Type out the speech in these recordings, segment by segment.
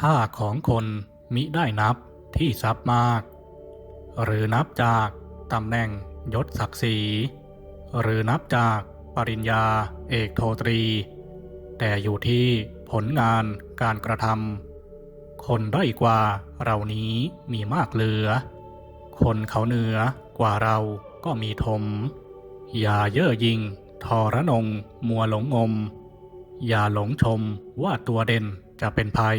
ค่าของคนมิได้นับที่ทรัพย์มาก หรือนับจากตำแหน่งยศศักดิ์ศรี หรือนับจากปริญญาเอกโทตรี แต่อยู่ที่ผลงานการกระทำคนด้อยกว่าเรานี้มีมากเหลือ คนเขาเหนือกว่าเราก็มีทม อย่าเย่อหยิ่งทอระนงมัวหลงงม อย่าหลงชมว่าตัวเด่นจะเป็นภัย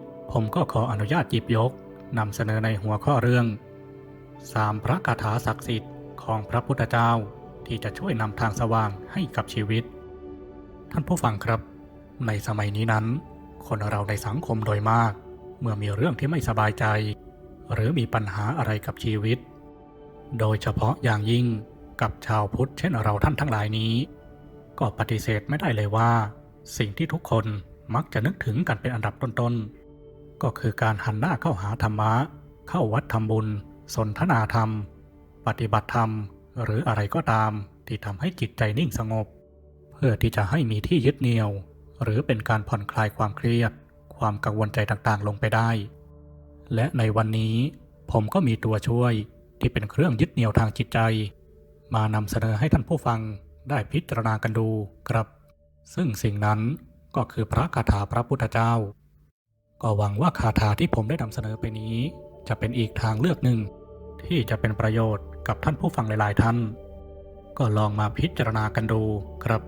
ผมก็ขออนุญาตหยิบยกนำเสนอในหัวข้อเรื่องสามพระคาถาศักดิ์สิทธิ์ของพระพุทธเจ้าที่จะช่วยนำทางสว่างให้กับชีวิต ท่านผู้ฟังครับ ในสมัยนี้นั้น คนเราในสังคมโดยมาก เมื่อมีเรื่องที่ไม่สบายใจ หรือมีปัญหาอะไรกับชีวิต โดยเฉพาะอย่างยิ่งกับชาวพุทธเช่นเราท่านทั้งหลายนี้ ก็ปฏิเสธไม่ได้เลยว่า สิ่งที่ทุกคนมักจะนึกถึงกันเป็นอันดับต้นๆ ก็คือการหันหน้าเข้าหาธรรมะ เข้าวัดทำบุญ สนทนาธรรม ปฏิบัติธรรม หรืออะไรก็ตามที่ทำให้จิตใจนิ่งสงบ เพื่อที่จะให้มีที่ยึดเหนี่ยว หรือเป็นการผ่อนคลายความเครียด ความกังวลใจต่างๆ ลงไปได้ และในวันนี้ผมก็มีตัวช่วยที่เป็นเครื่องยึดเหนี่ยวทางจิตใจ มานำเสนอให้ท่านผู้ฟังได้พิจารณากันดูครับ ซึ่งสิ่งนั้นก็คือพระคาถาพระพุทธเจ้า ก็หวังว่าคาถาที่ผมได้นำเสนอไปนี้ จะเป็นอีกทางเลือกหนึ่ง ที่จะเป็นประโยชน์กับท่านผู้ฟังหลาย ๆ ท่าน ก็ลองมาพิจารณากันดูครับ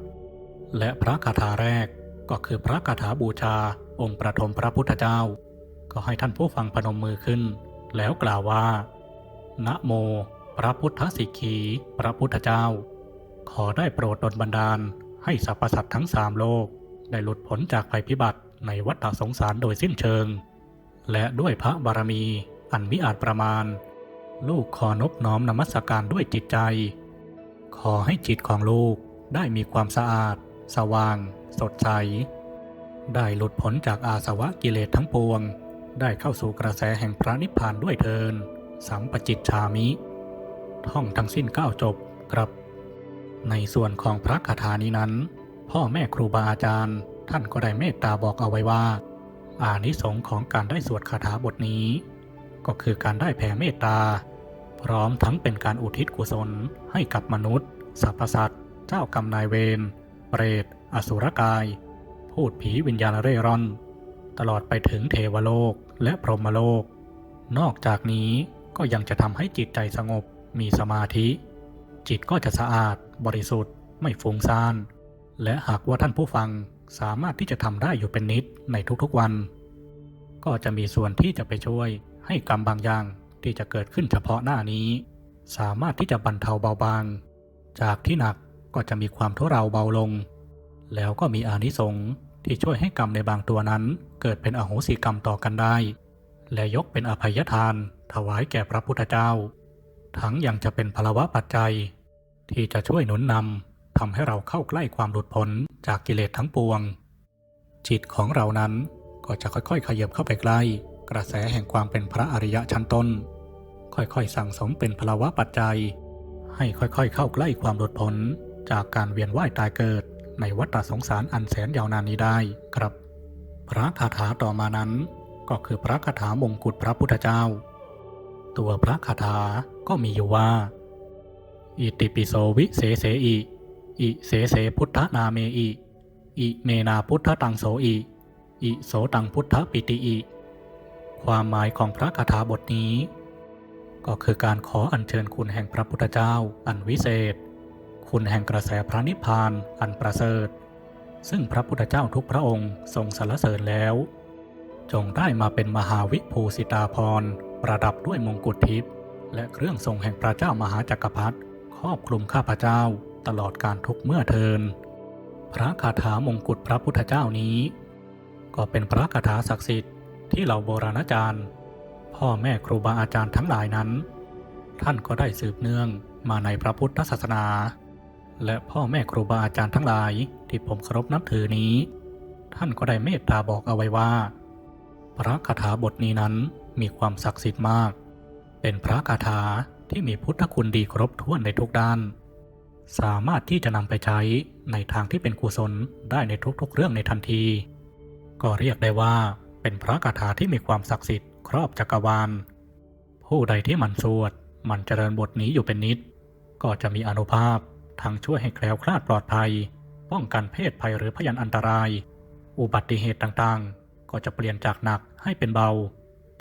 และพระคาถาแรกก็คือพระคาถาบูชาองค์ประถมพระพุทธเจ้า ก็ให้ท่านผู้ฟังพนมมือขึ้น แล้วกล่าวว่า นะโม พระพุทธสิกขี พระพุทธเจ้า ขอได้โปรดดลบันดาลให้สรรพสัตว์ทั้งสามโลก ได้หลุดพ้นจากภัยพิบัติ ในวัฏสงสารโดยสิ้นเชิง และด้วยพระบารมีอันมิอาจประมาณ ลูกขอนบน้อมนมัสการด้วยจิตใจ ขอให้จิตของลูกได้มีความสะอาด สว่าง สดใส ได้หลุดพ้นจากอาสวะกิเลสทั้งปวง ได้เข้าสู่กระแสแห่งพระนิพพานด้วยเทิน สัมปจิตชามิ ท่องทั้งสิ้นเก้าจบครับ ในส่วนของพระคาถานี้นั้น พ่อแม่ครูบาอาจารย์ ท่านก็ได้เมตตาบอกเอาไว้ว่า อานิสงส์ของการได้สวดคาถาบทนี้ ก็คือการได้แผ่เมตตา พร้อมทั้งเป็นการอุทิศกุศลให้กับมนุษย์สรรพสัตว์เจ้ากรรมนายเวรเปรต อสุรกาย พูดผีวิญญาณเร่ร่อน ตลอดไปถึงเทวโลกและพรหมโลก นอกจากนี้ก็ยังจะทำให้จิตใจสงบมีสมาธิ จิตก็จะสะอาดบริสุทธิ์ไม่ฟุ้งซ่าน และหากว่าท่านผู้ฟัง สามารถที่จะทำได้อยู่เป็นนิดในทุกๆวัน ก็จะมีส่วนที่จะไปช่วยให้กรรมบางอย่างที่จะเกิดขึ้นเฉพาะหน้านี้ สามารถที่จะบรรเทาเบาบาง จากที่หนักก็จะมีความทุเราเบาลง แล้วก็มีอานิสงส์ที่ช่วยให้กรรมในบางตัวนั้นเกิดเป็นอโหสิกรรมต่อกันได้ และยกเป็นอภัยทาน ถวายแก่พระพุทธเจ้า ทั้งยังจะเป็นพลวะปัจจัย ที่จะช่วยหนุนนำ ทำให้เราเข้าใกล้ความหลุดพ้นจากกิเลสทั้งปวง จิตของเรานั้นก็จะค่อยๆ ขยับเข้าไปใกล้ กระแสแห่งความเป็นพระอริยะชั้นต้น ค่อยๆ สั่งสมเป็นพลวะปัจจัย ให้ค่อยๆ เข้าใกล้ความหลุดพ้นจากการเวียนว่ายตายเกิดในวัฏสงสารอันแสนยาวนานนี้ได้ครับ พระคาถาต่อมานั้น ก็คือพระคาถามงกุฎพระพุทธเจ้า ตัวพระคาถาก็มีอยู่ว่า อิติปิโสวิเสเสอิ อิเสเสพุทธนาเมอิ อิเมนาพุทธตังโสอิ อิโสตังพุทธปิติอิ ความหมายของพระคาถาบทนี้ ก็คือการขออัญเชิญคุณแห่งพระพุทธเจ้า อันวิเศษ คุณแห่งกระแสพระนิพพานอันประเสริฐ ซึ่งพระพุทธเจ้าทุกพระองค์ทรงสรรเสริญแล้ว จงได้มาเป็นมหาวิภูสิตาพรประดับด้วยมงกุฎทิพย์และเครื่องทรงแห่งพระเจ้ามหาจักรพรรดิครอบคลุมข้าพเจ้า ตลอดการทุกเมื่อเทิน พระคาถามงกุฎพระพุทธเจ้านี้ ก็เป็นพระคาถาศักดิ์สิทธิ์ที่เหล่าโบราณอาจารย์ พ่อแม่ครูบาอาจารย์ทั้งหลายนั้น ท่านก็ได้สืบเนื่องมาในพระพุทธศาสนา และพ่อแม่ครูบาอาจารย์ทั้งหลายที่ผมเคารพนับถือนี้ ท่านก็ได้เมตตาบอกเอาไว้ว่า พระคาถาบทนี้นั้นมีความศักดิ์สิทธิ์มาก เป็นพระคาถาที่มีพุทธคุณดีครบถ้วนในทุกด้าน สามารถที่จะนำไปใช้ในทางที่เป็นกุศลได้ในทุกๆ เรื่องในทันที ก็เรียกได้ว่าเป็นพระคาถาที่มีความศักดิ์สิทธิ์ครอบจักรวาล ผู้ใดที่หมันสวดหมันเจริญบทนี้อยู่เป็นนิด ก็จะมีอนุภาพทั้งช่วยให้แคล้วคลาดปลอดภัย ป้องกันเพศภัยหรือพยันอันตราย อุบัติเหตุต่างๆ ก็จะเปลี่ยนจากหนักให้เป็นเบา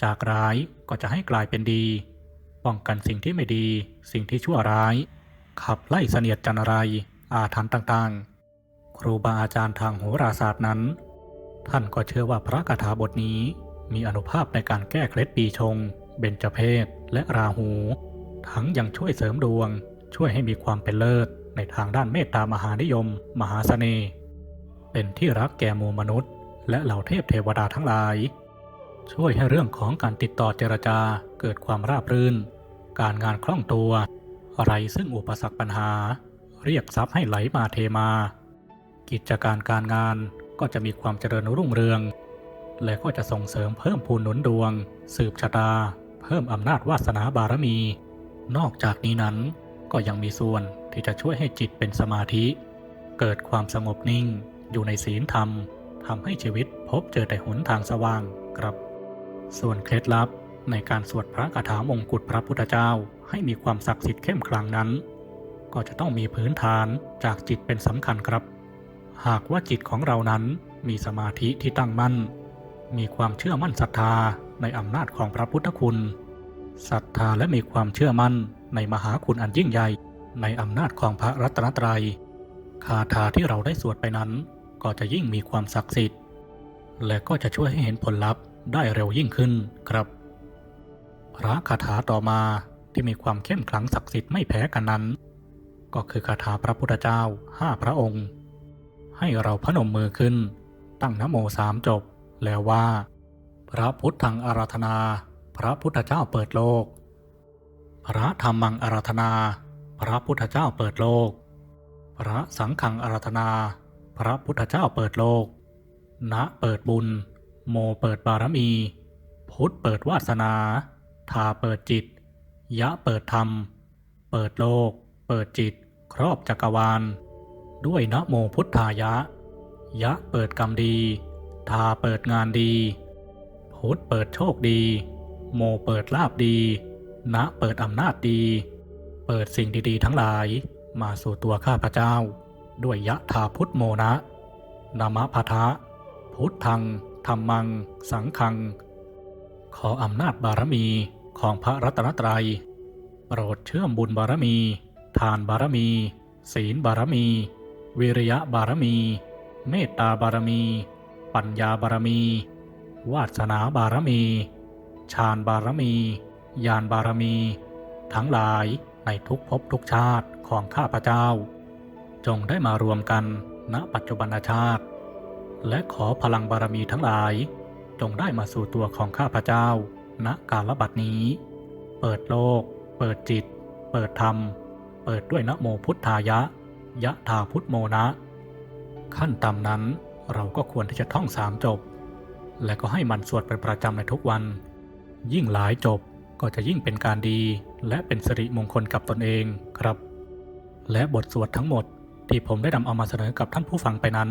จากร้ายก็จะให้กลายเป็นดี ป้องกันสิ่งที่ไม่ดี สิ่งที่ชั่วร้าย ขับไล่เสนียดจันไรอาถรรพ์ต่างๆ ครูบาอาจารย์ทางโหราศาสตร์นั้น ท่านก็เชื่อว่าพระคาถาบทนี้มีอนุภาพในการแก้เคล็ดปีชง เบญจเพศและราหู ทั้งยังช่วยเสริมดวง ช่วยให้มีความเป็นเลิศในทางด้านเมตตามหานิยม มหาเสน่ห์เป็นที่รักแก่มูมนุษย์ และเหล่าเทพเทวดาทั้งหลาย ช่วยให้เรื่องของการติดต่อเจรจาเกิดความราบรื่น การงานคล่องตัว อะไรซึ่งอุปสรรคปัญหา เรียกทรัพย์ให้ไหลมาเทมา กิจการการงานก็จะมีความเจริญรุ่งเรือง และก็จะส่งเสริมเพิ่มพูนหนุนดวง สืบชะตา เพิ่มอำนาจวาสนาบารมี นอกจากนี้นั้นก็ยังมีส่วนที่จะช่วยให้จิตเป็นสมาธิ เกิดความสงบนิ่ง อยู่ในศีลธรรมทำให้ชีวิตพบเจอแต่หนทางสว่างครับ ส่วนเคล็ดลับในการสวดพระคาถามงกุฎพระพุทธเจ้า ให้มีความศักดิ์สิทธิ์เข้มขลังนั้น ก็จะต้องมีพื้นฐานจากจิตเป็นสำคัญครับ หากว่าจิตของเรานั้นมีสมาธิที่ตั้งมั่น มีความเชื่อมั่นศรัทธาในอำนาจของพระพุทธคุณศรัทธาและมีความเชื่อมั่นในมหาคุณอันยิ่งใหญ่ในอำนาจของพระรัตนตรัย คาถาที่เราได้สวดไปนั้น ก็จะยิ่งมีความศักดิ์สิทธิ์ และก็จะช่วยให้เห็นผลลัพธ์ได้เร็วยิ่งขึ้นครับ พระคาถาต่อมา ที่มีความเข้มขลังศักดิ์สิทธิ์ไม่แพ้กันนั้น ก็คือคาถาพระพุทธเจ้าห้าพระองค์ ให้เราพนมมือขึ้น ตั้งนโมสามจบ แล้วว่า พระพุทธังอาราธนา พระพุทธเจ้าเปิดโลก พระธรรมังอาราธนา พระพุทธเจ้าเปิดโลก พระสังฆังอาราธนา พระพุทธเจ้าเปิดโลก ณเปิดบุญ โมเปิดบารมี พุทธเปิดวาสนาทาเปิดจิต ยะเปิดธรรม เปิดโลก เปิดจิต ครอบจักรวาล ด้วยนะโมพุทธายะ ยะเปิดกรรมดี ทาเปิดงานดี พุทธเปิดโชคดี โมเปิดลาบดี นะเปิดอำนาจดี เปิดสิ่งดีๆ ทั้งหลายมาสู่ตัวข้าพเจ้า ด้วยยะทาพุทธโมนะนามะพะทะ พุทธังธรรมัง สังฆัง ขออำนาจบารมี ของพระรัตนตรัย โปรดเชื่อมบุญบารมี ทานบารมี ศีลบารมี วิริยะบารมี เมตตาบารมี ปัญญาบารมี วาสนาบารมี ฌานบารมี ญาณบารมี ทั้งหลายในทุกภพทุกชาติของข้าพเจ้า จงได้มารวมกันณปัจจุบันชาติ และขอพลังบารมีทั้งหลาย จงได้มาสู่ตัวของข้าพเจ้า ณกาลบัดนี้ เปิดโลก เปิดจิต เปิดธรรม เปิดด้วยนะโมพุทธายะ ยะทาพุทโมนะ ขั้นต่ำนั้นเราก็ควรที่จะท่องสามจบ และก็ให้มันสวดเป็นประจำในทุกวัน ยิ่งหลายจบก็จะยิ่งเป็นการดี และเป็นสิริมงคลกับตนเองครับ และบทสวดทั้งหมดที่ผมได้นำเอามาเสนอกับท่านผู้ฟังไปนั้น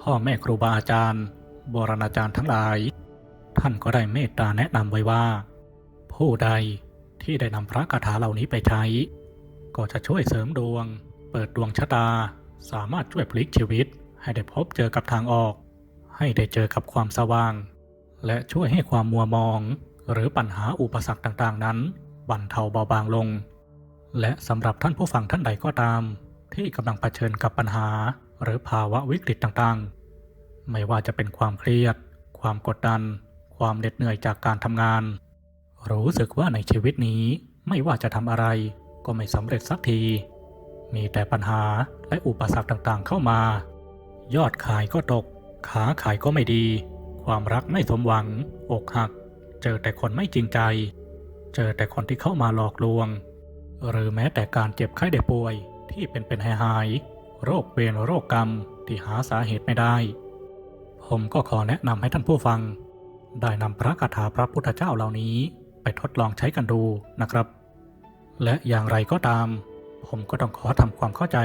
พ่อแม่ครูบาอาจารย์บรณอาจารย์ทั้งหลาย ท่านก็ได้เมตตาแนะนำไว้ว่า ผู้ใดที่ได้นำพระคาถาเหล่านี้ไปใช้ ก็จะช่วยเสริมดวง เปิดดวงชะตา สามารถช่วยพลิกชีวิต ให้ได้พบเจอกับทางออก ให้ได้เจอกับความสว่าง และช่วยให้ความมัวมอง หรือปัญหาอุปสรรคต่างๆ นั้นบรรเทาเบาบางลง และสำหรับท่านผู้ฟังท่านใดก็ตาม ที่กำลังเผชิญกับปัญหา หรือภาวะวิกฤตต่างๆ ไม่ว่าจะเป็นความเครียด ความกดดัน ความเหน็ดเหนื่อยจากการทำงาน รู้สึกว่าในชีวิตนี้ไม่ว่าจะทำอะไรก็ไม่สำเร็จสักที มีแต่ปัญหาและอุปสรรคต่างๆเข้ามา ยอดขายก็ตก ขาขายก็ไม่ดี ความรักไม่สมหวัง อกหัก เจอแต่คนไม่จริงใจ เจอแต่คนที่เข้ามาหลอกลวง หรือแม้แต่การเจ็บไข้ได้ป่วยที่เป็นเป็นหายหายๆโรคเวรโรคกรรมที่หาสาเหตุไม่ได้ ผมก็ขอแนะนำให้ท่านผู้ฟัง ได้นำพระคาถาพระพุทธเจ้าเหล่านี้ไปทดลองใช้กันดูนะครับ และอย่างไรก็ตาม ผมก็ต้องขอทำความเข้าใจ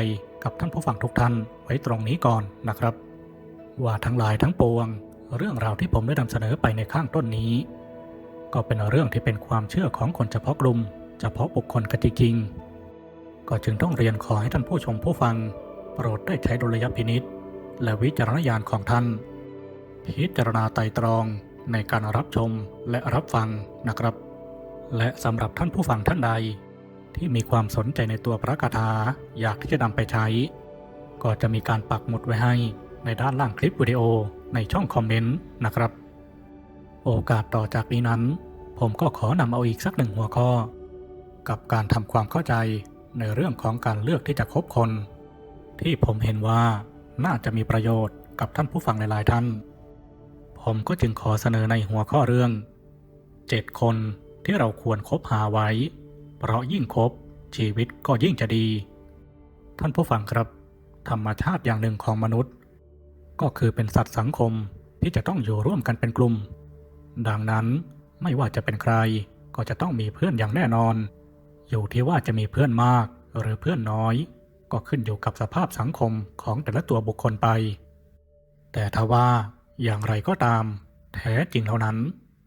กับท่านผู้ฟังทุกท่านไว้ตรงนี้ก่อนนะครับ ว่าทั้งหลายทั้งปวง เรื่องราวที่ผมได้นำเสนอไปในข้างต้นนี้ ก็เป็นเรื่องที่เป็นความเชื่อของคนเฉพาะกลุ่ม เฉพาะบุคคลกันจริงๆก็จึงต้องเรียนขอให้ท่านผู้ชมผู้ฟัง โปรดได้ใช้ดุลยพินิษและวิจารณญาณของท่าน พิจารณาไตรตรอง ในการรับชมและรับฟังนะครับ และสำหรับท่านผู้ฟังท่านใด ที่มีความสนใจในตัวพระคาถาอยากที่จะนำไปใช้ ก็จะมีการปักหมุดไว้ให้ในด้านล่างคลิปวิดีโอในช่องคอมเมนต์นะครับ โอกาสต่อจากนี้นั้น ผมก็ขอนำเอาอีกสักหนึ่งหัวข้อ กับการทำความเข้าใจในเรื่องของการเลือกที่จะคบคน ที่ผมเห็นว่าน่าจะมีประโยชน์กับท่านผู้ฟังหลายๆท่าน ผมก็จึงขอเสนอในหัวข้อเรื่อง 7 คนที่เราควรคบหาไว้ เพราะยิ่งคบชีวิตก็ยิ่งจะดี ท่านผู้ฟังครับ ธรรมชาติอย่างหนึ่งของมนุษย์ ก็คือเป็นสัตว์สังคมที่จะต้องอยู่ร่วมกันเป็นกลุ่ม ดังนั้นไม่ว่าจะเป็นใครก็จะต้องมีเพื่อนอย่างแน่นอน อยู่ที่ว่าจะมีเพื่อนมากหรือเพื่อนน้อย ก็ขึ้นอยู่กับสภาพสังคมของแต่ละตัวบุคคลไป แต่ถ้าว่า อย่างไรก็ตาม แท้จริงเท่านั้น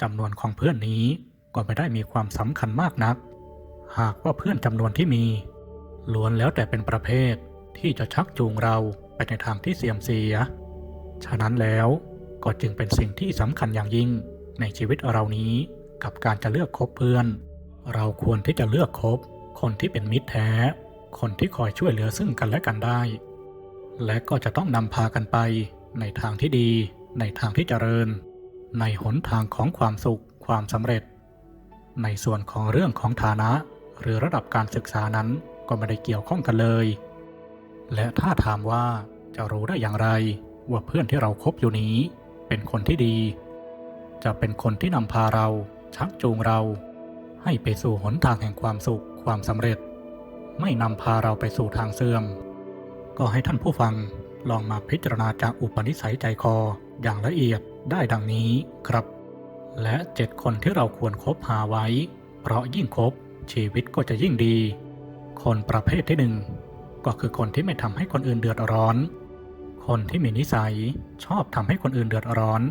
จำนวนของเพื่อนนี้ก็ไม่ได้มีความสำคัญมากนัก หากว่าเพื่อนจำนวนที่มีล้วนแล้วแต่เป็นประเภทที่จะชักจูงเราไปในทางที่เสี่ยมเสีย ฉะนั้นแล้วก็จึงเป็นสิ่งที่สำคัญอย่างยิ่งในชีวิตเรานี้กับการจะเลือกคบเพื่อน เราควรที่จะเลือกคบคนที่เป็นมิตรแท้ คนที่คอยช่วยเหลือซึ่งกันและกันได้ และก็จะต้องนำพากันไปในทางที่ดี ในทางที่เจริญ ในหนทางของความสุขความสำเร็จ ในส่วนของเรื่องของฐานะหรือระดับการศึกษานั้นก็ไม่ได้เกี่ยวข้องกันเลย และถ้าถามว่าจะรู้ได้อย่างไร ว่าเพื่อนที่เราครบอยู่นี้ เป็นคนที่ดี จะเป็นคนที่นำพาเรา ชักจูงเรา ให้ไปสู่หนทางแห่งความสุขความสำเร็จ ไม่นำพาเราไปสู่ทางเสื่อม ก็ให้ท่านผู้ฟัง ลองมาพิจารณาจากอุปนิสัยใจคออย่างละเอียดได้ดังนี้ครับ และเจ็ดคนที่เราควรครบหาไว้ เพราะยิ่งคบชีวิตก็จะยิ่งดี คนประเภทที่หนึ่งก็คือคนที่ไม่ทำให้คนอื่นเดือดร้อน คนที่มีนิสัยชอบทำให้คนอื่นเดือดร้อน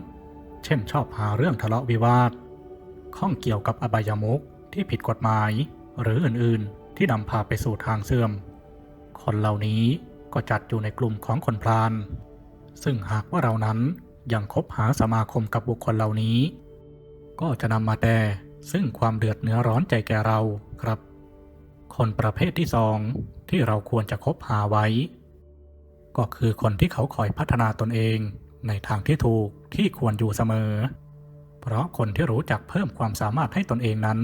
เช่นชอบหาเรื่องทะเลาะวิวาท ข้องเกี่ยวกับอบายมุขที่ผิดกฎหมาย หรืออื่นๆที่นำพาไปสู่ทางเสื่อม คนเหล่านี้ ก็จัดอยู่ในกลุ่มของคนพาลซึ่งหากว่าเรานั้นยังคบหาสมาคมกับบุคคลเหล่านี้ ก็จะนำมาแต่ซึ่งความเดือดเนื้อร้อนใจแก่เราครับ คนประเภทที่สองที่เราควรจะคบหาไว้ ก็คือคนที่เขาคอยพัฒนาตนเองในทางที่ถูกที่ควรอยู่เสมอ เพราะคนที่รู้จักเพิ่มความสามารถให้ตนเองนั้น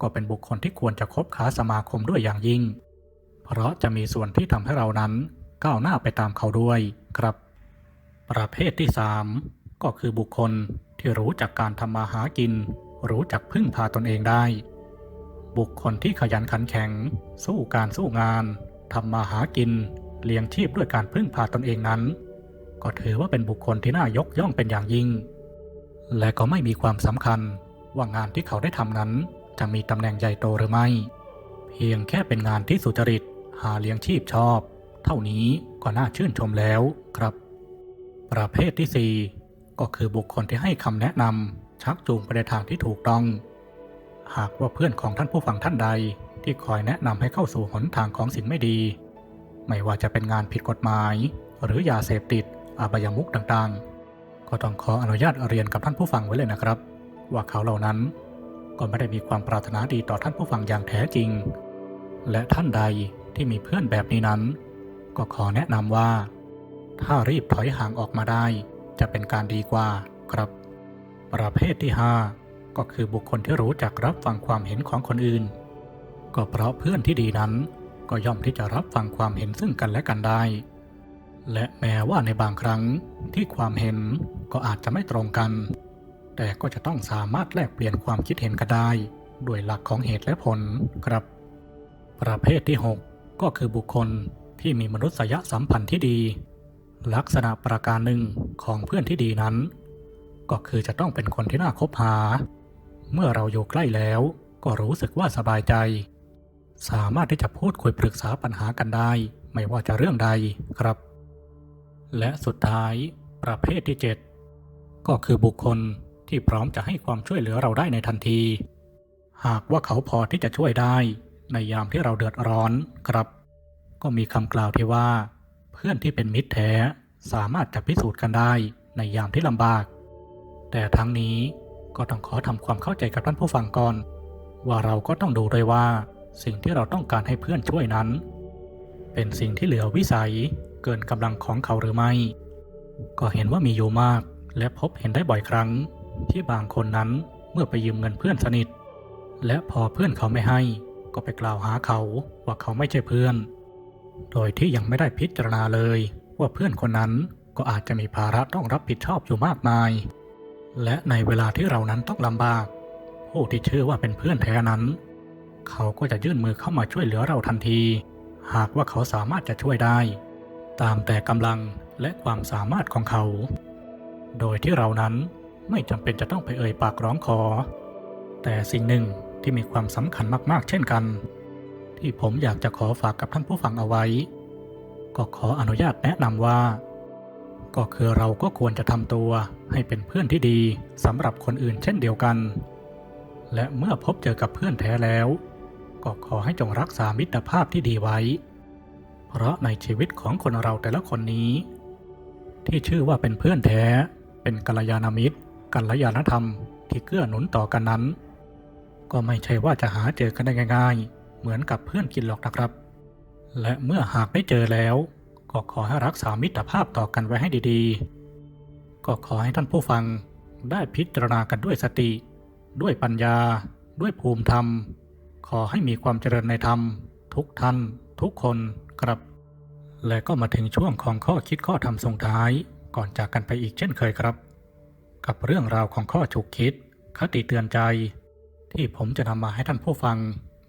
ก็เป็นบุคคลที่ควรจะคบค้าสมาคมด้วยอย่างยิ่ง เพราะจะมีส่วนที่ทำให้เรานั้น ก้าวหน้าไปตามเขาด้วยครับ ประเภทที่สามก็คือบุคคลที่รู้จักการทำมาหากิน รู้จักพึ่งพาตนเองได้ บุคคลที่ขยันขันแข็ง สู้การสู้งานทำมาหากิน เลี้ยงชีพด้วยการพึ่งพาตนเองนั้น ก็ถือว่าเป็นบุคคลที่น่ายกย่องเป็นอย่างยิ่ง และก็ไม่มีความสำคัญว่างานที่เขาได้ทำนั้น จะมีตำแหน่งใหญ่โตหรือไม่ เพียงแค่เป็นงานที่สุจริตหาเลี้ยงชีพชอบ เท่านี้ก็น่าชื่นชมแล้วครับ ประเภทที่ 4 ก็คือบุคคลที่ให้คำแนะนำชักจูงไปในทางที่ถูกต้อง หากว่าเพื่อนของท่านผู้ฟังท่านใดที่คอยแนะนำให้เข้าสู่หนทางของสิ่งไม่ดี ไม่ว่าจะเป็นงานผิดกฎหมาย หรือยาเสพติดอบายมุขต่างๆ ก็ต้องขออนุญาตเรียนกับท่านผู้ฟังไว้เลยนะครับ ว่าเขาเหล่านั้นก็ไม่ได้มีความปรารถนาดีต่อท่านผู้ฟังอย่างแท้จริง และท่านใดที่มีเพื่อนแบบนี้นั้น ก็ขอแนะนำว่า ถ้ารีบถอยห่างออกมาได้ จะเป็นการดีกว่าครับ ประเภทที่ 5 ก็คือบุคคลที่รู้จักรับฟังความเห็นของคนอื่น ก็เพราะเพื่อนที่ดีนั้น ก็ย่อมที่จะรับฟังความเห็นซึ่งกันและกันได้ และแม้ว่าในบางครั้งที่ความเห็นก็อาจจะไม่ตรงกัน แต่ก็จะต้องสามารถแลกเปลี่ยนความคิดเห็นกันได้ด้วยหลักของเหตุและผลครับ ประเภทที่ 6 ก็คือบุคคล ที่มีมนุษยสัมพันธ์ที่ดี ลักษณะประการหนึ่งของเพื่อนที่ดีนั้น ก็คือจะต้องเป็นคนที่น่าคบหา เมื่อเราอยู่ใกล้แล้วก็รู้สึกว่าสบายใจ สามารถที่จะพูดคุยปรึกษาปัญหากันได้ ไม่ว่าจะเรื่องใดครับ และสุดท้ายประเภทที่ 7 ก็คือบุคคลที่พร้อมจะให้ความช่วยเหลือเราได้ในทันที หากว่าเขาพอที่จะช่วยได้ในยามที่เราเดือดร้อนครับ ก็มีคำกล่าวที่ว่า เพื่อนที่เป็นมิตรแท้สามารถจะพิสูจน์กันได้ในยามที่ลำบาก แต่ทั้งนี้ก็ต้องขอทำความเข้าใจกับท่านผู้ฟังก่อน ว่าเราก็ต้องดูด้วยว่าสิ่งที่เราต้องการให้เพื่อนช่วยนั้น เป็นสิ่งที่เหลือวิสัยเกินกำลังของเขาหรือไม่ ก็เห็นว่ามีอยู่มาก และพบเห็นได้บ่อยครั้ง ที่บางคนนั้นเมื่อไปยืมเงินเพื่อนสนิท และพอเพื่อนเขาไม่ให้ ก็ไปกล่าวหาเขาว่าเขาไม่ใช่เพื่อน โดยที่ยังไม่ได้พิจารณาเลย ว่าเพื่อนคนนั้นก็อาจจะมีภาระต้องรับผิดชอบอยู่มากมาย และในเวลาที่เรานั้นต้องลำบาก ผู้ที่ชื่อว่าเป็นเพื่อนแท้นั้น เขาก็จะยื่นมือเข้ามาช่วยเหลือเราทันที หากว่าเขาสามารถจะช่วยได้ ตามแต่กำลังและความสามารถของเขา โดยที่เรานั้นไม่จำเป็นจะต้องไปเอ่ยปากร้องขอ แต่สิ่งหนึ่งที่มีความสำคัญมากๆ เช่นกัน ที่ผมอยากจะขอฝากกับท่านผู้ฟังเอาไว้ ก็ขออนุญาตแนะนำว่า ก็คือเราก็ควรจะทำตัวให้เป็นเพื่อนที่ดีสำหรับคนอื่นเช่นเดียวกัน และเมื่อพบเจอกับเพื่อนแท้แล้ว ก็ขอให้จงรักษามิตรภาพที่ดีไว้ เพราะในชีวิตของคนเราแต่ละคนนี้ ที่ชื่อว่าเป็นเพื่อนแท้ เป็นกัลยาณมิตร กัลยาณธรรมที่เกื้อหนุนต่อกันนั้น ก็ไม่ใช่ว่าจะหาเจอกันได้ง่าย ๆ เหมือนกับเพื่อนกินหรอกนะครับ และเมื่อหากได้เจอแล้ว ก็ขอให้รักษามิตรภาพต่อกันไว้ให้ดีๆ ก็ขอให้ท่านผู้ฟังได้พิจารณากันด้วยสติ ด้วยปัญญา ด้วยภูมิธรรม ขอให้มีความเจริญในธรรม ทุกท่าน ทุกคนครับ และก็มาถึงช่วงของข้อคิดข้อธรรมส่งท้ายก่อนจากกันไปอีกเช่นเคยครับ กับเรื่องราวของข้อฉุกคิด คติเตือนใจ ที่ผมจะนำมาให้ท่านผู้ฟัง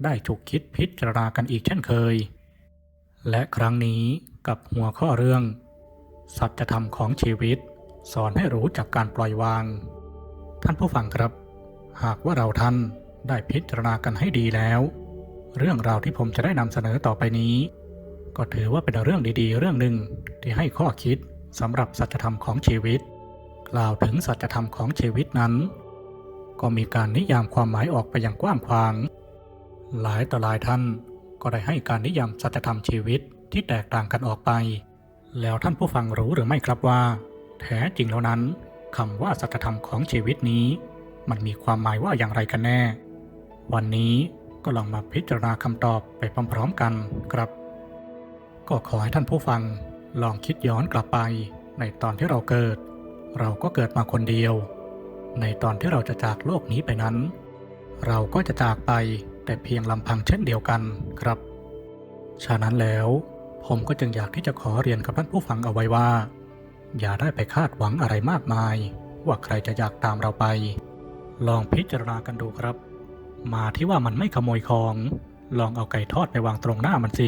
ได้ฉุกคิดพิจารณากันอีกเช่นเคย และครั้งนี้กับหัวข้อเรื่อง สัจธรรมของชีวิต สอนให้รู้จักการปล่อยวาง ท่านผู้ฟังครับ หากว่าเราท่านได้พิจารณากันให้ดีแล้ว เรื่องราวที่ผมจะได้นำเสนอต่อไปนี้ ก็ถือว่าเป็นเรื่องดีๆ เรื่องหนึ่งที่ให้ข้อคิดสำหรับสัจธรรมของชีวิต กล่าวถึงสัจธรรมของชีวิตนั้น ก็มีการนิยามความหมายออกไปอย่างกว้างขวาง หลายต่อหลายท่านก็ได้ให้การนิยามสัจธรรมชีวิตที่แตกต่างกันออกไป แล้วท่านผู้ฟังรู้หรือไม่ครับว่า แท้จริงแล้วนั้นคำว่าสัจธรรมของชีวิตนี้ มันมีความหมายว่าอย่างไรกันแน่ วันนี้ก็ลองมาพิจารณาคำตอบไปพร้อมๆกันครับ ก็ขอให้ท่านผู้ฟังลองคิดย้อนกลับไป ในตอนที่เราเกิด เราก็เกิดมาคนเดียว ในตอนที่เราจะจากโลกนี้ไปนั้น เราก็จะจากไป แต่เพียงลำพังเช่นเดียวกันครับ ฉะนั้นแล้ว ผมก็จึงอยากที่จะขอเรียนกับท่านผู้ฟังเอาไว้ว่า อย่าได้ไปคาดหวังอะไรมากมาย ว่าใครจะอยากตามเราไป ลองพิจารณากันดูครับ มาที่ว่ามันไม่ขโมยของ ลองเอาไก่ทอดไปวางตรงหน้ามันสิ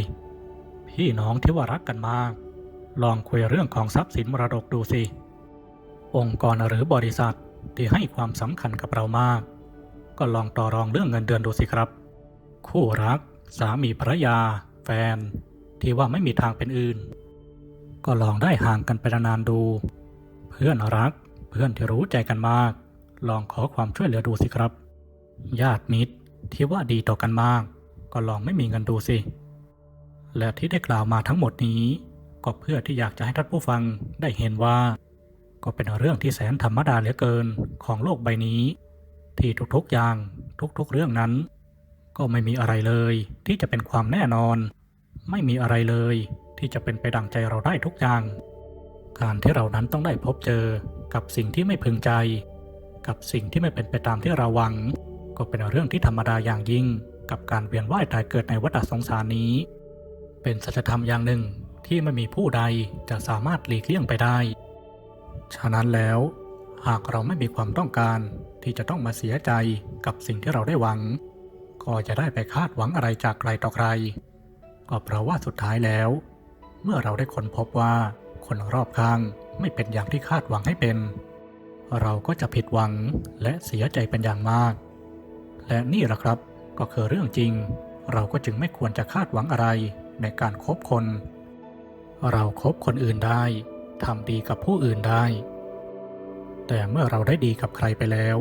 พี่น้องที่ว่ารักกันมาก ลองคุยเรื่องของทรัพย์สินมรดกดูสิ องค์กรหรือบริษัทที่ให้ความสำคัญกับเรามาก ก็ลองต่อรองเรื่องเงินเดือนดูสิครับ คู่รัก สามีภรรยา แฟน ที่ว่าไม่มีทางเป็นอื่น ก็ลองได้ห่างกันไปนานๆดู เพื่อนรัก เพื่อนที่รู้ใจกันมาก ลองขอความช่วยเหลือดูสิครับ ญาติมิตรที่ว่าดีต่อกันมาก ก็ลองไม่มีเงินดูสิ และที่ได้กล่าวมาทั้งหมดนี้ ก็เพื่อที่อยากจะให้ท่านผู้ฟังได้เห็นว่า ก็เป็นเรื่องที่แสนธรรมดาเหลือเกินของโลกใบนี้ ที่ทุกๆอย่างทุกๆเรื่องนั้น ก็ไม่มีอะไรเลย ที่จะเป็นความแน่นอน ไม่มีอะไรเลย ที่จะเป็นไปดังใจเราได้ทุกอย่าง การที่เรานั้นต้องได้พบเจอกับสิ่งที่ไม่พึงใจ กับสิ่งที่ไม่เป็นไปตามที่เราหวัง ก็เป็นเรื่องที่ธรรมดาอย่างยิ่ง กับการเวียนว่ายตายเกิดในวัฏสงสารนี้ เป็นสัจธรรมอย่างหนึ่งที่ไม่มีผู้ใดจะสามารถหลีกเลี่ยงไปได้ ฉะนั้นแล้ว หากเราไม่มีความต้องการที่จะต้องมาเสียใจกับสิ่งที่เราได้หวัง ก็จะได้ไปคาดหวังอะไรจากใครต่อใคร ก็เพราะว่าสุดท้ายแล้ว เมื่อเราได้ค้นพบว่าคนรอบข้างไม่เป็นอย่างที่คาดหวังให้เป็น เราก็จะผิดหวังและเสียใจเป็นอย่างมาก และนี่แหละครับก็คือเรื่องจริง เราก็จึงไม่ควรจะคาดหวังอะไรในการคบคน เราครบคนอื่นได้ทำดีกับผู้อื่นได้ แต่เมื่อเราได้ดีกับใครไปแล้ว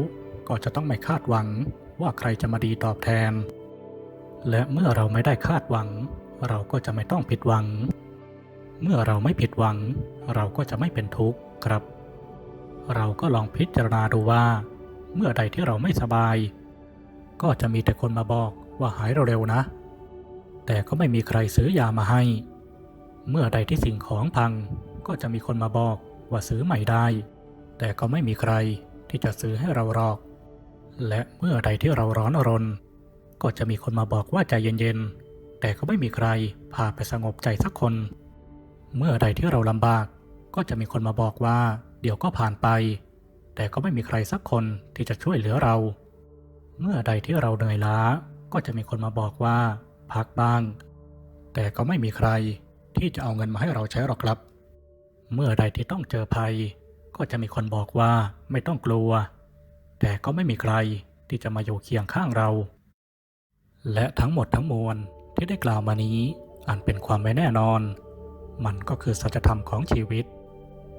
ก็จะต้องไม่คาดหวัง ว่าใครจะมาดีตอบแทน และเมื่อเราไม่ได้คาดหวัง เราก็จะไม่ต้องผิดหวัง เมื่อเราไม่ผิดหวัง เราก็จะไม่เป็นทุกข์ครับ เราก็ลองพิจารณาดูว่า เมื่อใดที่เราไม่สบาย ก็จะมีแต่คนมาบอกว่าหายเร็วๆนะ แต่ก็ไม่มีใครซื้อยามาให้ เมื่อใดที่สิ่งของพังก็จะมีคนมาบอกว่าซื้อใหม่ได้ แต่ก็ไม่มีใครที่จะซื้อให้เราหรอก และเมื่อใดที่เราร้อนรน ก็จะมีคนมาบอกว่าใจเย็นๆ แต่ก็ไม่มีใครพาไปสงบใจสักคน เมื่อใดที่เราลำบาก ก็จะมีคนมาบอกว่า เดี๋ยวก็ผ่านไป แต่ก็ไม่มีใครสักคนที่จะช่วยเหลือเรา เมื่อใดที่เราเหนื่อยล้า ก็จะมีคนมาบอกว่า พักบ้าง แต่ก็ไม่มีใครที่จะเอาเงินมาให้เราใช้หรอกครับ เมื่อใดที่ต้องเจอภัย ก็จะมีคนบอกว่าไม่ต้องกลัว แต่ก็ไม่มีใครที่จะมาอยู่เคียงข้างเรา และทั้งหมดทั้งมวลที่ได้กล่าวมานี้อันเป็นความไม่แน่นอน มันก็คือสัจธรรมของชีวิต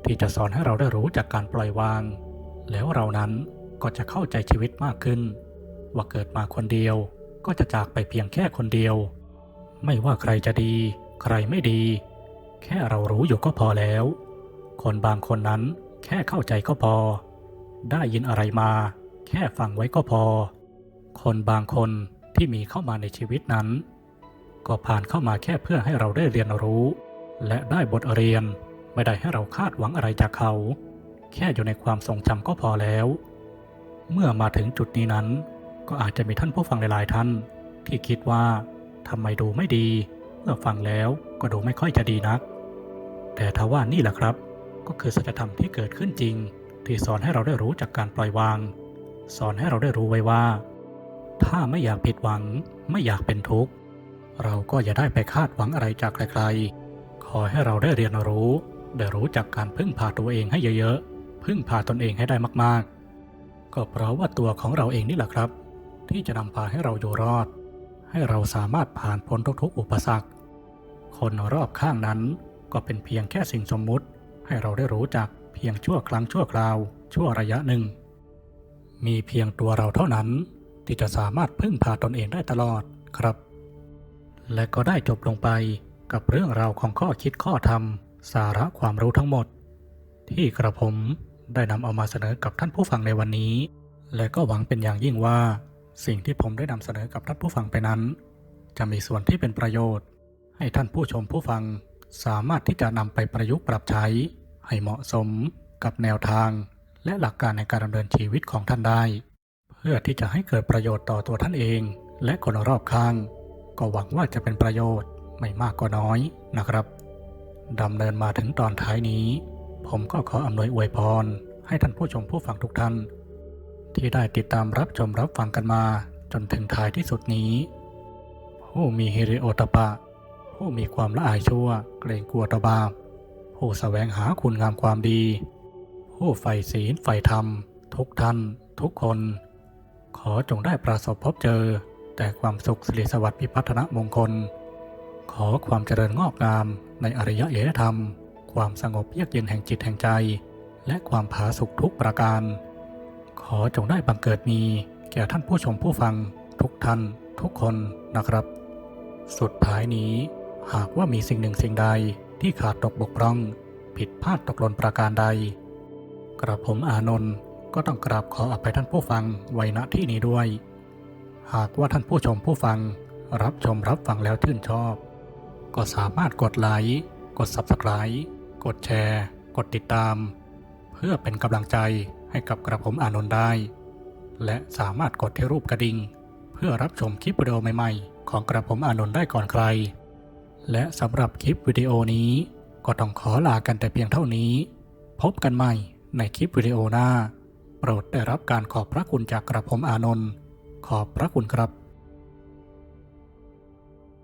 ที่จะสอนให้เราได้รู้จากการปล่อยวาง แล้วเรานั้นก็จะเข้าใจชีวิตมากขึ้น ว่าเกิดมาคนเดียวก็จะจากไปเพียงแค่คนเดียว ไม่ว่าใครจะดี ใครไม่ดี แค่เรารู้อยู่ก็พอแล้ว คนบางคนนั้นแค่เข้าใจก็พอ ได้ยินอะไรมา แค่ฟังไว้ก็พอ คนบางคนที่มีเข้ามาในชีวิตนั้น ก็ผ่านเข้ามาแค่เพื่อให้เราได้เรียนรู้ และได้บทเรียนไม่ได้ให้เราคาดหวังอะไรจากเขา แค่อยู่ในความทรงจำก็พอแล้ว เมื่อมาถึงจุดนี้นั้น ก็อาจจะมีท่านผู้ฟังหลาย ๆ ท่าน ที่คิดว่าทำไมดูไม่ดี เมื่อฟังแล้วก็ดูไม่ค่อยจะดีนัก แต่ทว่านี่แหละครับ ก็คือสัจธรรมที่เกิดขึ้นจริง ที่สอนให้เราได้รู้จากการปล่อยวาง สอนให้เราได้รู้ไว้ว่า ถ้าไม่อยากผิดหวัง ไม่อยากเป็นทุกข์ เราก็อย่าได้ไปคาดหวังอะไรจากใครๆ ขอให้เราได้เรียนรู้ ได้รู้จักการพึ่งพาตัวเองให้เยอะๆ พึ่งพาตนเองให้ได้มากๆ ก็เพราะว่าตัวของเราเองนี่แหละครับ ที่จะนำพาให้เราอยู่รอด ให้เราสามารถผ่านพ้นทุกๆอุปสรรค คนรอบข้างนั้นก็เป็นเพียงแค่สิ่งสมมุติให้เราได้รู้จัก พียงชั่วครั้งชั่วคราว ชั่วระยะหนึ่ง มีเพียงตัวเราเท่านั้นที่จะสามารถพึ่งพาตนเองได้ตลอดครับ และก็ได้จบลงไปกับเรื่องราวของข้อคิดข้อธรรม สาระความรู้ทั้งหมด ที่กระผมได้นำเอามาเสนอกับท่านผู้ฟังในวันนี้ และก็หวังเป็นอย่างยิ่งว่า สิ่งที่ผมได้นำเสนอกับท่านผู้ฟังไปนั้น จะมีส่วนที่เป็นประโยชน์ ให้ท่านผู้ชมผู้ฟังสามารถที่จะนำไปประยุกต์ปรับใช้ ให้เหมาะสมกับแนวทาง และหลักการในการดำเนินชีวิตของท่านได้ เพื่อที่จะให้เกิดประโยชน์ต่อตัวท่านเอง และคนรอบข้าง ก็หวังว่าจะเป็นประโยชน์ไม่มากก็น้อยนะครับดำเนินมาถึงตอนท้ายนี้ ผมก็ขออำนวยอวยพร ให้ท่านผู้ชมผู้ฟังทุกท่าน ที่ได้ติดตามรับชมรับฟังกันมาจนถึงท้ายที่สุดนี้ ผู้มีฮิริโอตปะ ผู้มีความละอายชั่วเกรงกลัวต่อบาป ผู้แสวงหาคุณงามความดี ผู้ใฝ่ศีลใฝ่ธรรม ทุกท่าน ทุกคน ขอจงได้ประสบพบเจอ แต่ความสุขสิริสวัสดิ์พิพัฒนมงคล ขอความเจริญงอกงามในอริยเอธรรม ความสงบเยือกเย็นแห่งจิตแห่งใจ และความผาสุกทุกประการ ขอจงได้บังเกิดมี แก่ท่านผู้ชมผู้ฟัง ทุกท่าน ทุกคนนะครับ สุดท้ายนี้ หากว่ามีสิ่งหนึ่งสิ่งใด ที่ขาดตกบกพร่อง ผิดพลาดตกหล่นประการใด กระผมอานนท์ก็ต้องกราบขออภัยท่านผู้ฟังไว้ณที่นี้ด้วย หากว่าท่านผู้ชมผู้ฟังรับชมรับฟังแล้วชื่นชอบ ก็สามารถกดไลค์กด Subscribe กดแชร์ กดติดตาม เพื่อเป็นกำลังใจให้กับกระผมอานนท์ได้ และสามารถกดที่รูปกระดิ่ง เพื่อรับชมคลิปวิดีโอใหม่ ๆ ของกระผมอานนท์ได้ก่อนใคร และสำหรับคลิปวิดีโอนี้ ก็ต้องขอลากันแต่เพียงเท่านี้ พบกันใหม่ในคลิปวิดีโอหน้า โปรดได้รับการขอบพระคุณจากกระผมอานนท์ขอบพระคุณครับ